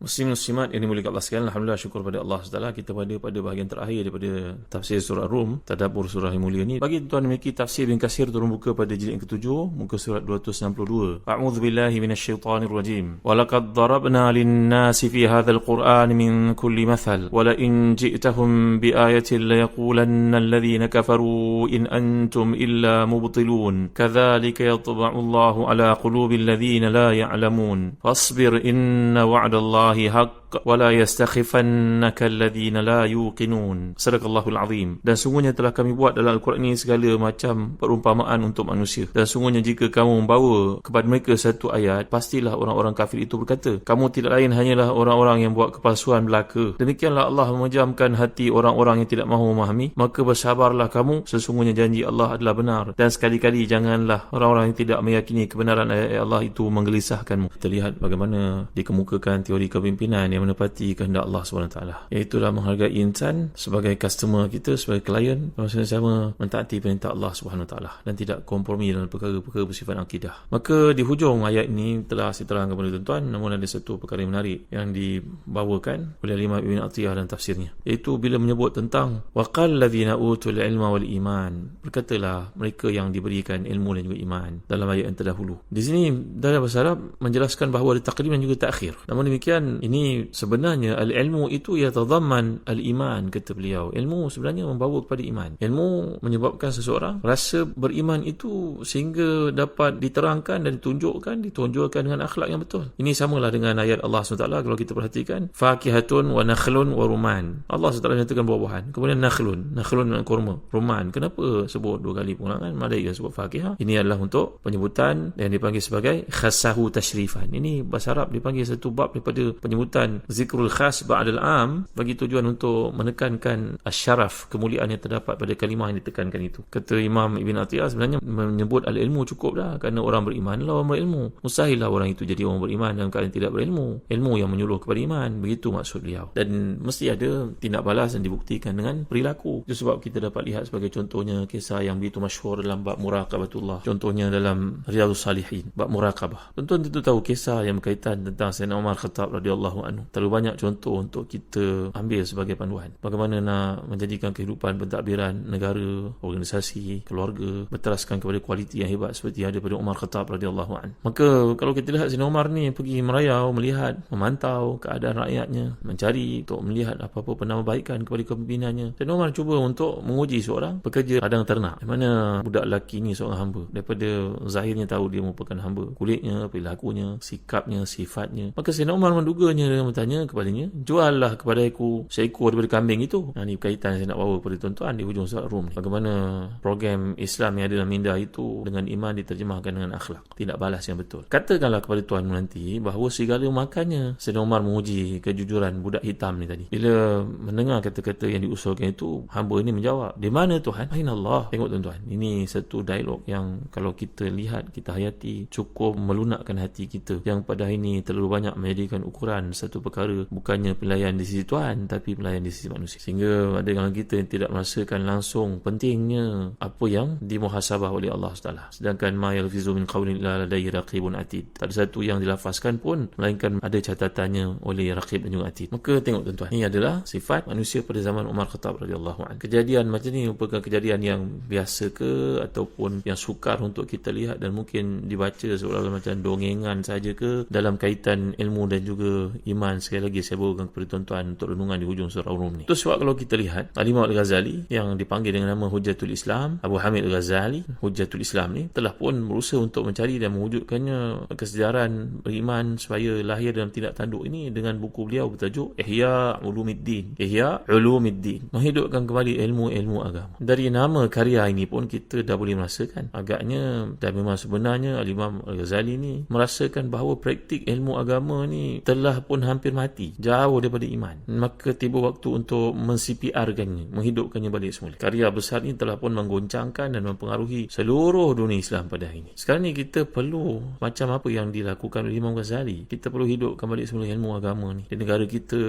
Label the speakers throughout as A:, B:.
A: Muslim muslimat yang dimuliakan Allah sekalian Alhamdulillah syukur pada Allah SWT Kita pada pada bahagian terakhir daripada tafsir surah Rum Tadabur surah yang mulia ni. Bagi tuan memiliki tafsir bin kasir turun buka pada jilid yang ketujuh Muka surat 262 A'udhu billahi minasyaitanir rajim. Walakad darabna linnasi fi hadhal quran min kulli mathal. Wala in ji'tahum bi ayatin layaqulanna alladhina kafaru In antum illa mubtilun. Kathalika yatba'u Allahu ala qulubi alladhina la ya'lamun. Fasbir inna wa'da Allah الله حق ولا يستخفنك الذين لا يوقنون صدق الله العظيم dan sungguhnya telah kami buat dalam Al-Quran ini segala macam perumpamaan untuk manusia dan sungguhnya jika kamu membawa kepada mereka satu ayat pastilah orang-orang kafir itu berkata kamu tidak lain hanyalah orang-orang yang buat kepalsuan belaka demikianlah Allah memejamkan hati orang-orang yang tidak mahu memahami maka bersabarlah kamu sesungguhnya janji Allah adalah benar dan sekali-kali janganlah orang-orang yang tidak meyakini kebenaran ayat Allah itu menggelisahkanmu kita lihat bagaimana dikemukakan teori kepimpinan yang menepati kehendak Allah SWT iaitulah menghargai insan sebagai customer kita sebagai klien bersama-sama mentaati perintah Allah SWT dan tidak kompromi dalam perkara-perkara bersifat akidah. Maka di hujung ayat ini telah saya terangkan kepada tuan-tuan namun ada satu perkara menarik yang dibawakan oleh Imam Ibn Atiyah dan tafsirnya. Iaitu bila menyebut tentang ladhina utul ilma wal iman. Berkatalah mereka yang diberikan ilmu dan juga iman dalam ayat yang terdahulu. Di sini dalam bahasa Arab menjelaskan bahawa ada takdim dan juga takhir. Namun demikian ini sebenarnya al-ilmu itu ya tadamman al-iman kata beliau. Ilmu sebenarnya membawa kepada iman. Ilmu menyebabkan seseorang rasa beriman itu sehingga dapat diterangkan dan ditunjukkan, ditunjukkan dengan akhlak yang betul. Ini samalah dengan ayat Allah SWT kalau kita perhatikan. Fakihatun wa nakhlun wa ruman. Allah SWT nyatakan buah-buahan. Kemudian nakhlun. Nakhlun dengan kurma. Ruman. Kenapa sebut dua kali pengulangan? Malaika sebut fakihah. Ini adalah untuk penyebutan yang dipanggil sebagai khasahu tashrifan. Ini bahasa Arab dipanggil satu bab daripada penyebutan zikrul khas ba'dal am bagi tujuan untuk menekankan syaraf kemuliaan yang terdapat pada kalimah yang ditekankan itu. Kata Imam Ibn Atiyah sebenarnya menyebut al-ilmu cukup dah kerana orang beriman lah orang berilmu. Mustahil lah orang itu jadi orang beriman dalam keadaan tidak berilmu. Ilmu yang menyuluh kepada iman begitu maksud beliau. Dan mesti ada tindak balas yang dibuktikan dengan perilaku. Itu sebab kita dapat lihat sebagai contohnya kisah yang begitu masyhur dalam bab muraqabatullah. Contohnya dalam Riyadhus Salihin bab muraqabah. Tuan-tuan tentu tahu kisah yang berkaitan tentang Sayyidina Umar Khattab radhiyallahu anhu. Terlalu banyak contoh untuk kita ambil sebagai panduan. Bagaimana nak menjadikan kehidupan pentadbiran negara, organisasi, keluarga berteraskan kepada kualiti yang hebat seperti ada pada Umar Khattab radhiyallahu an. Maka kalau kita lihat Sayyidina Umar ni pergi merayau, melihat, memantau keadaan rakyatnya, mencari untuk melihat apa-apa penambahbaikan kepada kepemimpinannya. Sayyidina Umar cuba untuk menguji seorang pekerja ladang ternak. Di mana budak lelaki ni seorang hamba. Daripada zahirnya tahu dia merupakan hamba. Kulitnya, perilakunya, sikapnya, sifatnya. Maka Sayyidina Umar menduganya dia bertanya kepadanya juallah kepada aku seekor daripada kambing itu. Nah, ini berkaitan saya nak bawa kepada tuan-tuan di hujung surat Rum bagaimana program Islam yang ada dalam minda itu dengan iman diterjemahkan dengan akhlak. Tidak balas yang betul. Katakanlah kepada tuan nanti bahawa segala makannya Sayyidina Umar menguji kejujuran budak hitam ni tadi. Bila mendengar kata-kata yang diusulkan itu hamba ini menjawab di mana Tuhan? Aina Allah tengok tuan-tuan ini satu dialog yang kalau kita lihat kita hayati cukup melunakkan hati kita. Yang pada hari ini terlalu banyak menjadikan ukuran satu perkara bukannya pelayan di sisi Tuhan tapi pelayan di sisi manusia. Sehingga ada dengan kita yang tidak merasakan langsung pentingnya apa yang dimuhasabah oleh Allah SWT sedangkan ma yalfizu min qawlin illa ladayhi raqibun atid. Tak ada satu yang dilafazkan pun melainkan ada catatannya oleh raqib dan juga atid. Maka tengok tuan-tuan ini adalah sifat manusia pada zaman Umar Khattab radhiyallahu anhu. Kejadian macam ni merupakan kejadian yang biasa ke ataupun yang sukar untuk kita lihat dan mungkin dibaca seolah-olah macam dongengan saja ke dalam kaitan ilmu dan juga menjaga iman sekali lagi saya bawakan kepada tuan-tuan untuk renungan di hujung surah Ar-Rum ni. Itu sebab kalau kita lihat Al-Imam Al-Ghazali yang dipanggil dengan nama Hujatul Islam, Abu Hamid Al-Ghazali, Hujatul Islam ni telah pun berusaha untuk mencari dan mewujudkannya kesedaran beriman supaya lahir dalam tindak tanduk ini dengan buku beliau bertajuk Ihya Ulumiddin. Ihya Ulumiddin. Menghidupkan kembali ilmu-ilmu agama. Dari nama karya ini pun kita dah boleh merasakan agaknya dan memang sebenarnya Al-Imam Al-Ghazali ni merasakan bahawa praktik ilmu agama ni telah pun hampir mati jauh daripada iman. Maka tiba waktu untuk men-CPR-kannya menghidupkannya balik semula. Karya besar ni telah pun menggoncangkan dan mempengaruhi seluruh dunia Islam pada hari ini. Sekarang ni kita perlu macam apa yang dilakukan oleh Imam Ghazali. Kita perlu hidupkan balik semula ilmu agama ni. Di negara kita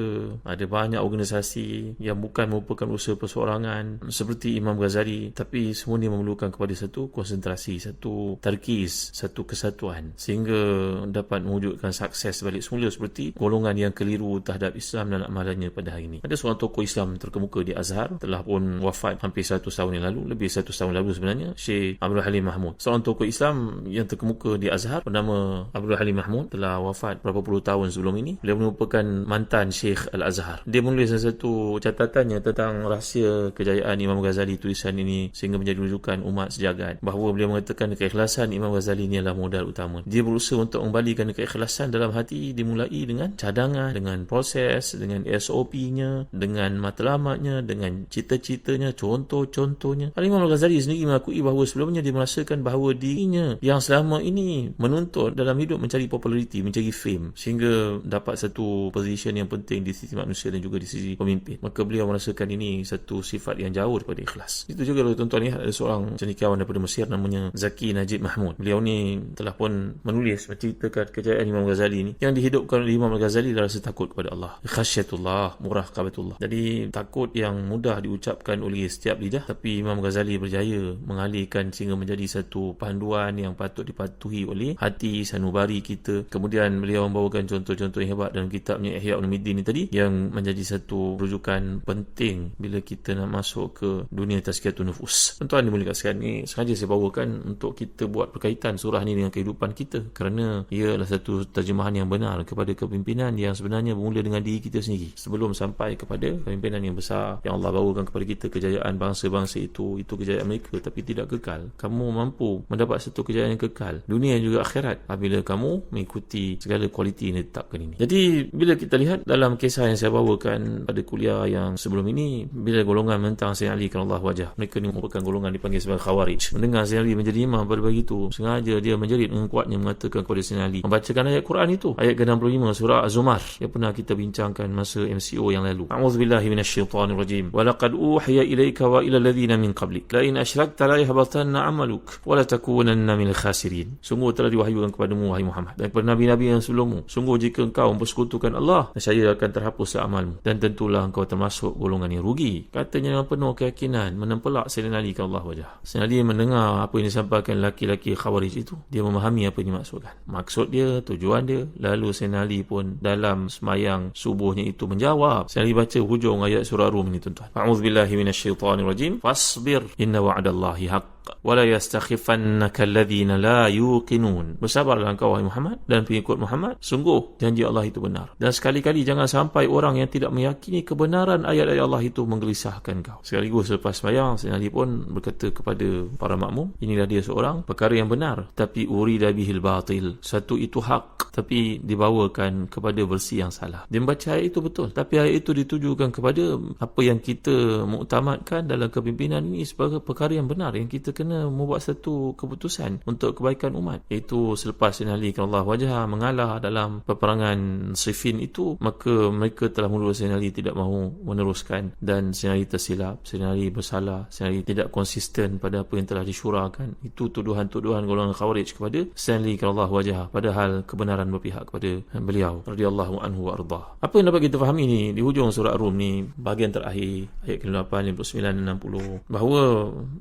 A: ada banyak organisasi yang bukan merupakan usaha perseorangan seperti Imam Ghazali tapi semua ni memerlukan kepada satu konsentrasi satu terkis satu kesatuan. Sehingga dapat mewujudkan sukses balik semula seperti golongan yang keliru terhadap Islam dan amalannya pada hari ini. Ada seorang tokoh Islam terkemuka di Azhar telah pun wafat hampir satu tahun yang lalu, lebih satu tahun lalu sebenarnya, Syekh Abdul Halim Mahmud. Seorang tokoh Islam yang terkemuka di Azhar bernama Abdul Halim Mahmud telah wafat berapa puluh tahun sebelum ini. Beliau merupakan mantan Syekh Al-Azhar. Dia menulis satu catatannya tentang rahsia kejayaan Imam Ghazali tulisan ini sehingga menjadi rujukan umat sejagat bahawa beliau mengatakan keikhlasan Imam Ghazali ini adalah modal utama. Dia berusaha untuk mengembalikan keikhlasan dalam hati dimulai dengan cadangan, dengan proses, dengan SOP-nya, dengan matlamatnya, dengan cita-citanya, contoh-contohnya. Al-Imam Al-Ghazali sendiri mengakui bahawa sebelumnya dia merasakan bahawa dirinya yang selama ini menuntut dalam hidup mencari populariti, mencari fame sehingga dapat satu position yang penting di sisi manusia dan juga di sisi pemimpin. Maka beliau merasakan ini satu sifat yang jauh daripada ikhlas. Itu juga kalau tuan-tuan lihat ada seorang cendekiawan daripada Mesir namanya Zaki Najib Mahmud. Beliau ni telah pun menulis menceritakan kejayaan Imam Ghazali ni yang dihidupkan oleh Imam Ghazali adalah rasa takut kepada Allah. Khasyatullah, muraqabatullah. Jadi takut yang mudah diucapkan oleh setiap lidah tapi Imam Ghazali berjaya mengalihkan sehingga menjadi satu panduan yang patut dipatuhi oleh hati sanubari kita. Kemudian beliau membawakan contoh-contoh yang hebat dalam kitabnya Ihya Ulumuddin ni tadi yang menjadi satu rujukan penting bila kita nak masuk ke dunia tazkiyatun nufus. Tuan-tuan dimuliakan sekalian ni sengaja saya bawakan untuk kita buat berkaitan surah ni dengan kehidupan kita kerana ia adalah satu terjemahan yang benar kepada kepimpinan yang sebenarnya bermula dengan diri kita sendiri. Sebelum sampai kepada kepimpinan yang besar yang Allah bawakan kepada kita kejayaan bangsa-bangsa itu itu kejayaan mereka tapi tidak kekal. Kamu mampu mendapat satu kejayaan yang kekal. Dunia dan juga akhirat apabila kamu mengikuti segala kualiti yang ditetapkan ini. Jadi bila kita lihat dalam kisah yang saya bawakan pada kuliah yang sebelum ini bila golongan mentang Sayyidina Ali Allah wajah mereka ni merupakan golongan dipanggil sebagai khawarij. Mendengar Sayyidina Ali menjadi imam pada begitu sengaja dia menjerit dengan kuatnya mengatakan kepada Sayyidina Ali membacakan ayat Quran itu. Ayat ke-65 surah Az-Zumar. Yang pernah kita bincangkan masa MCO yang lalu. A'udzubillahi minasyaitonirrajim. Wa laqad uhiya ilayka wa ila alladhina min qablik. La in asyrakta la yahbatanna 'amaluk wa la takunanna minal khasirin. Sungguh telah diwahyukan kepadamu wahai Muhammad dan kepada nabi-nabi yang sebelummu. Sungguh jika engkau mempersekutukan Allah saya akan terhapus amalmu. Dan tentulah engkau termasuk golongan yang rugi. Katanya dengan penuh keyakinan menempelak Sayyidina Ali ke Allah wajah. Sayyidina mendengar apa yang disampaikan laki-laki khawarij itu. Dia memahami apa yang dimaksudkan. Maksud dia tujuan dia lalu Sayyidina Ali pun dalam semayang subuhnya itu menjawab. Sayyidina Ali baca hujung ayat surah Rum ini tuan-tuan. A'udzubillahi minasyaitonirrajim fasbir inna wa'adallahi haqq wala yastakhifannaka alladhina la yuqinun. Bersabarlah engkau wahai Muhammad dan pengikut Muhammad sungguh janji Allah itu benar. Dan sekali-kali jangan sampai orang yang tidak meyakini kebenaran ayat-ayat Allah itu menggelisahkan kau. Sekaligus selepas sembahyang Sayyidina Ali pun berkata kepada para makmum inilah dia seorang perkara yang benar tapi urida bihil batil. Satu itu hak tapi dibawakan kepada versi yang salah. Dia membaca ayat itu betul tapi ayat itu ditujukan kepada apa yang kita muktamadkan dalam kepimpinan ini sebagai perkara yang benar yang kita kena membuat satu keputusan untuk kebaikan umat. Iaitu selepas Sayyidina Ali Allah wajah mengalah dalam peperangan Siffin itu maka mereka telah mula Sayyidina Ali tidak mahu meneruskan dan Sayyidina Ali tersilap Sayyidina Ali bersalah Sayyidina Ali tidak konsisten pada apa yang telah disyurakan itu tuduhan-tuduhan golongan khawarij kepada Sayyidina Ali Allah wajah padahal kebenaran berpihak kepada beliau radhiyallahu anhu wa apa yang dapat kita fahami ni di hujung surah Rum ni bahagian terakhir ayat ke-8 59 dan 60 bahawa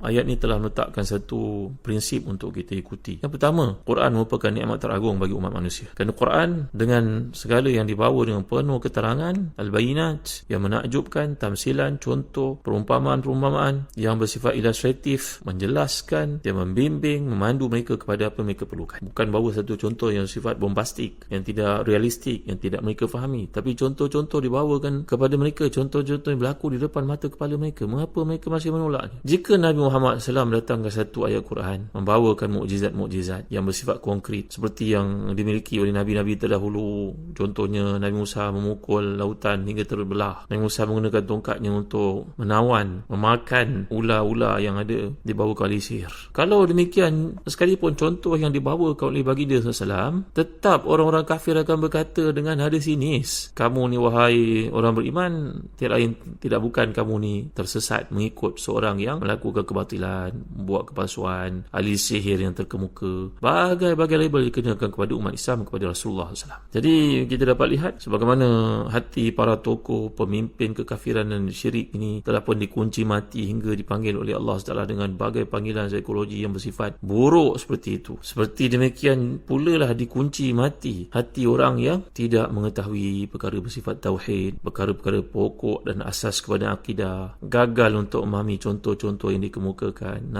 A: ayat ni telah menetap letakkan satu prinsip untuk kita ikuti. Yang pertama, Quran merupakan nikmat teragung bagi umat manusia. Kerana Quran dengan segala yang dibawa dengan penuh keterangan, al-bayinat yang menakjubkan, tamsilan, contoh, perumpamaan-perumpamaan yang bersifat ilustratif, menjelaskan, yang membimbing, memandu mereka kepada apa mereka perlukan. Bukan bawa satu contoh yang sifat bombastik, yang tidak realistik, yang tidak mereka fahami. Tapi contoh-contoh dibawakan kepada mereka, contoh-contoh yang berlaku di depan mata kepala mereka. Mengapa mereka masih menolak? Jika Nabi Muhammad SAW datangkan satu ayat Quran, membawakan mukjizat-mukjizat yang bersifat konkret, seperti yang dimiliki oleh Nabi-Nabi terdahulu. Contohnya, Nabi Musa memukul lautan hingga terbelah. Nabi Musa menggunakan tongkatnya untuk menawan, memakan ular-ular yang ada di bawah kali sihir. Kalau demikian, sekalipun contoh yang dibawakan oleh baginda SAW, tetap orang-orang kafir akan berkata dengan nada sinis, kamu ni wahai orang beriman, tidak lain tidak bukan kamu ni tersesat mengikut seorang yang melakukan kebatilan, buat kepalsuan, ahli sihir yang terkemuka. Bagai-bagai label dikenakan kepada umat Islam kepada Rasulullah SAW. Jadi kita dapat lihat sebagaimana hati para tokoh, pemimpin kekafiran dan syirik ini telah pun dikunci mati hingga dipanggil oleh Allah SWT dengan bagai panggilan psikologi yang bersifat buruk seperti itu. Seperti demikian pula lah dikunci mati hati orang yang tidak mengetahui perkara bersifat tauhid, perkara-perkara pokok dan asas kepada akidah, gagal untuk memahami contoh-contoh yang dikemukakan,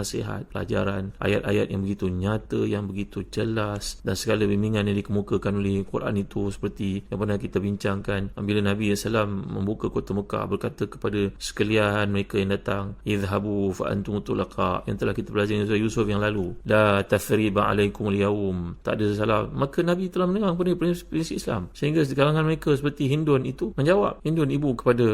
A: pelajaran, ayat-ayat yang begitu nyata, yang begitu jelas dan segala bimbingan yang dikemukakan oleh Quran itu seperti yang pernah kita bincangkan. Bila Nabi SAW membuka kota Mekah berkata kepada sekalian mereka yang datang idhabu fa antum tulaqa yang telah kita belajar Surah Yusuf yang lalu. La tathriba alaikum al tak ada salah. Maka Nabi telah mendengar kepada prinsip Islam. Sehingga kalangan mereka seperti Hindun itu menjawab. Hindun ibu kepada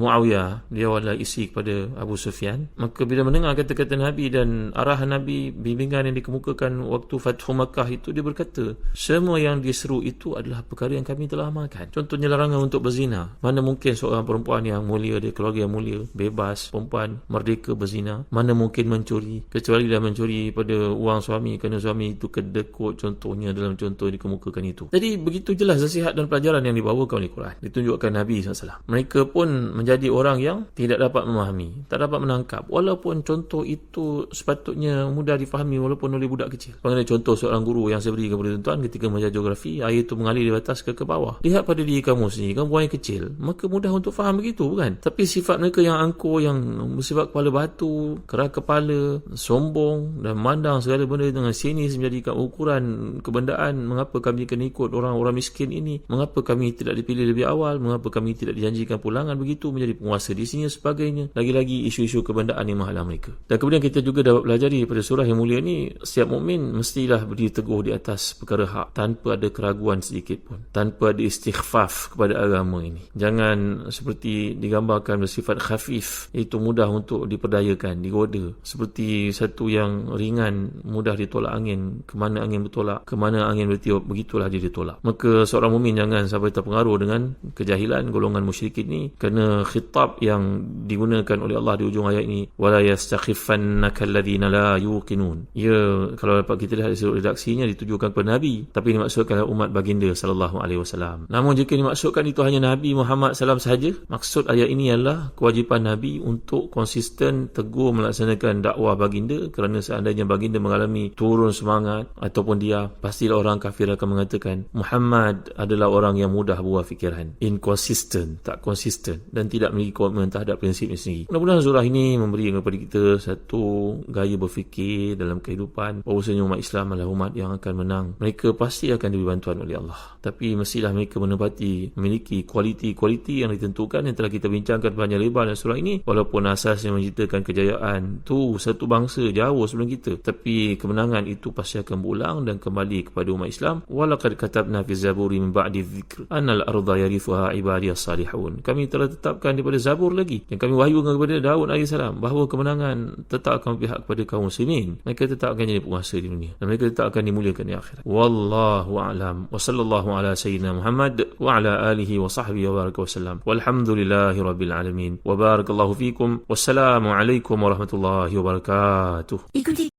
A: Muawiyah dia adalah isi kepada Abu Sufyan. Maka bila mendengar kata-kata Nabi dan arahan Nabi bimbingan yang dikemukakan waktu Fathu Makkah itu dia berkata semua yang diseru itu adalah perkara yang kami telah amalkan. Contohnya larangan untuk berzina. Mana mungkin seorang perempuan yang mulia dia keluarga yang mulia bebas perempuan merdeka berzina. Mana mungkin mencuri kecuali dia mencuri pada uang suami kerana suami itu kedekut contohnya dalam contoh yang dikemukakan itu. Jadi begitu jelas nasihat dan pelajaran yang dibawakan oleh Quran ditunjukkan Nabi SAW mereka pun menjadi orang yang tidak dapat memahami tak dapat menangkap. Walaupun contoh itu sepatutnya mudah difahami walaupun oleh budak kecil. Mengenai contoh seorang guru yang saya beri kepada tuan ketika mengajar geografi air itu mengalir di atas ke ke bawah. Lihat pada diri kamu sendiri kamu buang yang kecil maka mudah untuk faham begitu bukan? Tapi sifat mereka yang angkuh yang bersifat kepala batu keras kepala sombong dan memandang segala benda dengan sinis menjadikan ukuran kebendaan mengapa kami kena ikut orang-orang miskin ini mengapa kami tidak dipilih lebih awal mengapa kami tidak dijanjikan pulangan begitu menjadi penguasa di sini sebagainya. Lagi-lagi isu-isu kebendaan yang menghalang mereka. Dan kemudian kita juga dapat pelajari pada surah yang mulia ini setiap mukmin mestilah berdiri teguh di atas perkara hak tanpa ada keraguan sedikit pun. Tanpa ada istighfaf kepada agama ini. Jangan seperti digambarkan bersifat khafif. Itu mudah untuk diperdayakan digoda. Seperti satu yang ringan mudah ditolak angin. Ke mana angin bertolak ke mana angin bertiup begitulah dia ditolak. Maka seorang mukmin jangan sampai terpengaruh dengan kejahilan golongan musyrikin ini. Kerana khitab yang digunakan oleh Allah di ujung ayat ini wala yastakhifannaka alladhina la yuqinun. Ya kalau dapat kita lihat dari redaksinya ditujukan kepada nabi. Tapi dimaksudkan umat baginda sallallahu alaihi wasallam. Namun jika dimaksudkan itu hanya nabi Muhammad sallam sahaja maksud ayat ini adalah kewajipan nabi untuk konsisten teguh melaksanakan dakwah baginda kerana seandainya baginda mengalami turun semangat ataupun dia pastilah orang kafir akan mengatakan Muhammad adalah orang yang mudah buah fikiran. Inconsistent tak konsisten dan tidak memiliki komitmen terhadap prinsipnya sendiri. Mudah-mudahan surah ini memberi kepada kita satu gaya berfikir dalam kehidupan bahawasanya umat Islam adalah umat yang akan menang. Mereka pasti akan diberi bantuan oleh Allah. Tapi mestilah mereka menepati memiliki kualiti-kualiti yang ditentukan yang telah kita bincangkan panjang lebar dalam surah ini. Walaupun asasnya menceritakan kejayaan tu satu bangsa jauh sebelum kita tapi kemenangan itu pasti akan berulang dan kembali kepada umat Islam. Walaqad katabna fi zaburi min ba'di dhikr anal arda yarithuha ibadiyas salihun. Kami telah tetapkan daripada zabur lagi. Yang kami wahyukan kepada Daud AS bahawa kemenangan tetap akan berpihak kepada kaum muslimin. Mereka tetap akan jadi penguasa di dunia. Dan mereka tetap akan dimuliakan di akhirat. Wallahu a'lam. Wa sallallahu ala sayyidina Muhammad wa ala alihi wa sahbihi wa baraka wasallam walhamdulillahi rabbil alamin. Wa barakallahu fikum. Wassalamu alaikum warahmatullahi wabarakatuh.
B: Ikuti